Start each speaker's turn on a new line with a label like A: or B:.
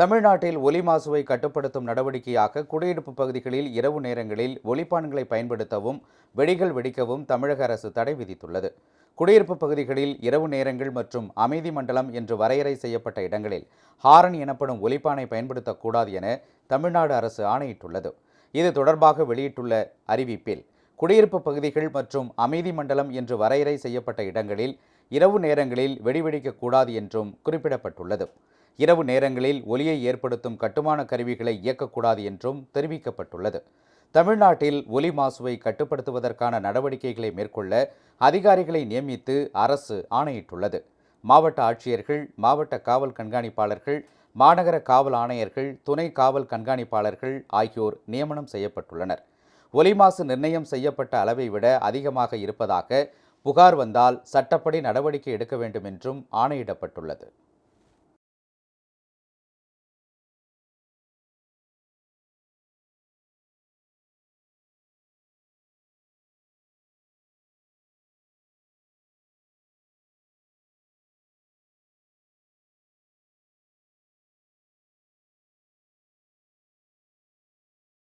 A: தமிழ்நாட்டில் ஒலி மாசுவை கட்டுப்படுத்தும் நடவடிக்கையாக குடியிருப்பு பகுதிகளில் இரவு நேரங்களில் ஒலிப்பான்களை பயன்படுத்தவும் வெடிகள் வெடிக்கவும் தமிழக அரசு தடை விதித்துள்ளது. குடியிருப்பு பகுதிகளில் இரவு நேரங்கள் மற்றும் அமைதி மண்டலம் என்று வரையறை செய்யப்பட்ட இடங்களில் ஹாரன் எனப்படும் ஒலிப்பானை பயன்படுத்தக்கூடாது என தமிழ்நாடு அரசு ஆணையிட்டுள்ளது. இது தொடர்பாக வெளியிட்டுள்ள அறிவிப்பில் குடியிருப்பு பகுதிகள் மற்றும் அமைதி மண்டலம் என்று வரையறை செய்யப்பட்ட இடங்களில் இரவு நேரங்களில் வெடிவெடிக்கக்கூடாது என்றும் குறிப்பிடப்பட்டுள்ளது. இரவு நேரங்களில் ஒலியை ஏற்படுத்தும் கட்டுமான கருவிகளை இயக்கக்கூடாது என்றும் தெரிவிக்கப்பட்டுள்ளது. தமிழ்நாட்டில் ஒலி மாசுவை கட்டுப்படுத்துவதற்கான நடவடிக்கைகளை மேற்கொள்ள அதிகாரிகளை நியமித்து அரசு ஆணையிட்டுள்ளது. மாவட்ட ஆட்சியர்கள் மாவட்ட காவல் கண்காணிப்பாளர்கள் மாநகர காவல் ஆணையர்கள் துணை காவல் கண்காணிப்பாளர்கள் ஆகியோர் நியமனம் செய்யப்பட்டுள்ளனர். ஒலி மாசு நிர்ணயம் செய்யப்பட்ட அளவை விட அதிகமாக இருப்பதாக புகார் வந்தால் சட்டப்படி நடவடிக்கை எடுக்க வேண்டும் என்றும் ஆணையிடப்பட்டுள்ளது.